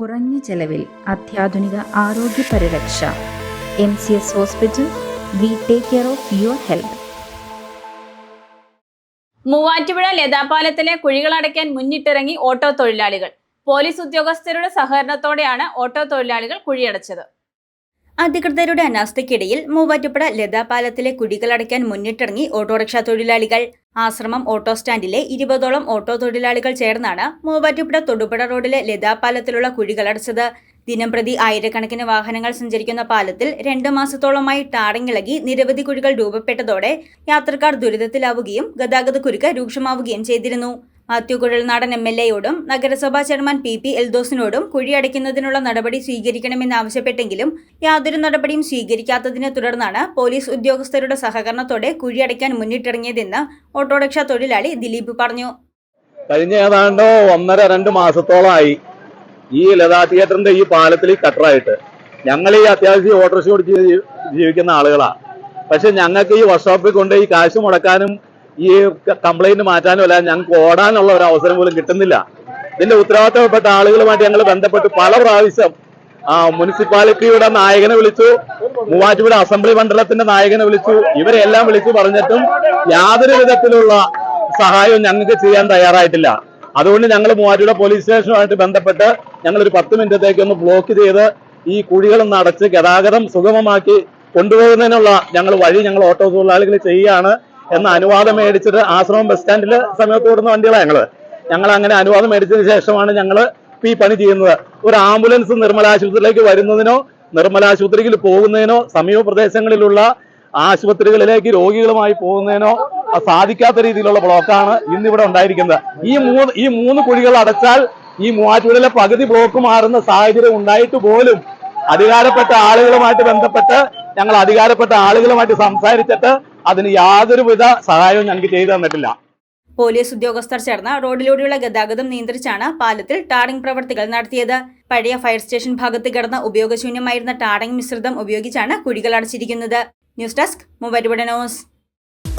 കുറഞ്ഞ ചെലവിൽ അത്യാധുനിക ആരോഗ്യ പരിരക്ഷ. M C S hospital we take care of your health. Muvattupuzha ലതാപാലത്തിലെ കുഴികളടയ്ക്കാൻ മുന്നിട്ടിറങ്ങി ഓട്ടോ തൊഴിലാളികൾ. പോലീസ് ഉദ്യോഗസ്ഥരുടെ സഹകരണത്തോടെയാണ് ഓട്ടോ തൊഴിലാളികൾ കുഴിയടച്ചത്. അധികൃതരുടെ അനാസ്ഥയ്ക്കിടയിൽ മൂവാറ്റുപുഴ ലതാപാലത്തിലെ കുടികളടയ്ക്കാൻ മുന്നിട്ടിറങ്ങി ഓട്ടോറിക്ഷ തൊഴിലാളികൾ. ആശ്രമം ഓട്ടോ സ്റ്റാൻഡിലെ ഇരുപതോളം ഓട്ടോ തൊഴിലാളികൾ ചേർന്നാണ് മൂവാറ്റുപുഴ തൊടുപുഴ റോഡിലെ ലതാപാലത്തിലുള്ള കുഴികളടച്ചത് ദിനംപ്രതി ആയിരക്കണക്കിന് വാഹനങ്ങൾ സഞ്ചരിക്കുന്ന പാലത്തിൽ രണ്ട് മാസത്തോളമായി ടാറിങ്ങിളകി നിരവധി കുഴികൾ രൂപപ്പെട്ടതോടെ യാത്രക്കാർ ദുരിതത്തിലാവുകയും ഗതാഗത കുരുക്ക് രൂക്ഷമാവുകയും ചെയ്തിരുന്നു. മാത്യു കുഴൽനാടൻ എം എൽ എയോടും നഗരസഭാ ചെയർമാൻ പി പി എൽദോസിനോടും കുഴിയടയ്ക്കുന്നതിനുള്ള നടപടി സ്വീകരിക്കണമെന്നാവശ്യപ്പെട്ടെങ്കിലും യാതൊരു നടപടിയും സ്വീകരിക്കാത്തതിനെ തുടർന്നാണ് പോലീസ് ഉദ്യോഗസ്ഥരുടെ സഹകരണത്തോടെ കുഴിയടയ്ക്കാൻ മുന്നിട്ടിറങ്ങിയതെന്ന് ഓട്ടോറിക്ഷ തൊഴിലാളി ദിലീപ് പറഞ്ഞു. കഴിഞ്ഞ ഏതാണ്ട് ഒന്നര രണ്ട് മാസത്തോളമായി ഈ ലതാ തിയേറ്ററിന്റെ ഈ പാലത്തിൽ കട്ടറായിട്ട്. ഞങ്ങൾ ഈ അത്യാവശ്യം ഓട്ടോറിക്ഷ ഓടിച്ച് ജീവിക്കുന്ന ആളുകളാണ് പക്ഷെ ഞങ്ങൾക്ക് ഈ വർക്ക്ഷോപ്പിൽ കൊണ്ട് ഈ കാശ് മുടക്കാനും ഈ കംപ്ലൈന്റ് മാറ്റാനും അല്ല ഞങ്ങൾക്ക് ഓടാനുള്ള ഒരു അവസരം പോലും കിട്ടുന്നില്ല. ഇതിന്റെ ഉത്തരവാദിത്തപ്പെട്ട ആളുകളുമായിട്ട് ഞങ്ങൾ ബന്ധപ്പെട്ട് പല പ്രാവശ്യം ആ മുനിസിപ്പാലിറ്റിയുടെ നായകനെ വിളിച്ചു മൂവാറ്റുപുഴ അസംബ്ലി മണ്ഡലത്തിന്റെ നായകനെ വിളിച്ചു ഇവരെല്ലാം വിളിച്ചു പറഞ്ഞിട്ടും യാതൊരു വിധത്തിലുള്ള സഹായവും ഞങ്ങൾക്ക് ചെയ്യാൻ തയ്യാറായിട്ടില്ല. അതുകൊണ്ട് ഞങ്ങൾ മൂവാറ്റുപുഴ പോലീസ് സ്റ്റേഷനുമായിട്ട് ബന്ധപ്പെട്ട് ഞങ്ങൾ ഒരു പത്ത് മിനിറ്റത്തേക്ക് ഒന്ന് ബ്ലോക്ക് ചെയ്ത് ഈ കുഴികളൊന്ന് അടച്ച് ഗതാഗതം സുഗമമാക്കി കൊണ്ടുപോകുന്നതിനുള്ള ഞങ്ങൾ വഴി ഞങ്ങൾ ഓട്ടോ തൊഴിലാളികൾ ചെയ്യുകയാണ്. എന്ന അനുവാദം മേടിച്ചിട്ട് ആശ്രമം ബസ് സ്റ്റാൻഡിൽ സമയത്ത് ഓടുന്ന വണ്ടികളാണ് ഞങ്ങൾ. ഞങ്ങൾ അങ്ങനെ അനുവാദം മേടിച്ചതിന് ശേഷമാണ് ഞങ്ങൾ ഈ പണി ചെയ്യുന്നത്. ഒരു ആംബുലൻസ് നിർമ്മല ആശുപത്രിയിലേക്ക് വരുന്നതിനോ നിർമ്മല ആശുപത്രിയിൽ പോകുന്നതിനോ സമീപ പ്രദേശങ്ങളിലുള്ള ആശുപത്രികളിലേക്ക് രോഗികളുമായി പോകുന്നതിനോ സാധിക്കാത്ത രീതിയിലുള്ള ബ്ലോക്കാണ് ഇന്നിവിടെ ഉണ്ടായിരിക്കുന്നത്. ഈ മൂന്ന് ഈ മൂന്ന് കുഴികൾ അടച്ചാൽ ഈ മൂവാറ്റുപുഴയിലെ പകുതി ബ്ലോക്ക് മാറുന്ന സാഹചര്യം ഉണ്ടായിട്ട് പോലും അധികാരപ്പെട്ട ആളുകളുമായിട്ട് ബന്ധപ്പെട്ട് ഞങ്ങൾ അധികാരപ്പെട്ട ആളുകളുമായിട്ട് സംസാരിച്ചിട്ട് അതിന് യാതൊരുവിധ സഹായവും ഞങ്ങൾക്ക് ചെയ്തു തന്നിട്ടില്ല. പോലീസ് ഉദ്യോഗസ്ഥർ ചേർന്ന റോഡിലൂടെയുള്ള ഗതാഗതം നിയന്ത്രിച്ചാണ് പാലത്തിൽ ടാറിംഗ് പ്രവർത്തികൾ നടത്തിയത്. പഴയ ഫയർ സ്റ്റേഷൻ ഭാഗത്ത് കിടന്ന ഉപയോഗശൂന്യമായിരുന്ന ടാറിംഗ് മിശ്രിതം ഉപയോഗിച്ചാണ് കുഴികൾ അടച്ചിരിക്കുന്നത്. News desk Muvattupuzha news.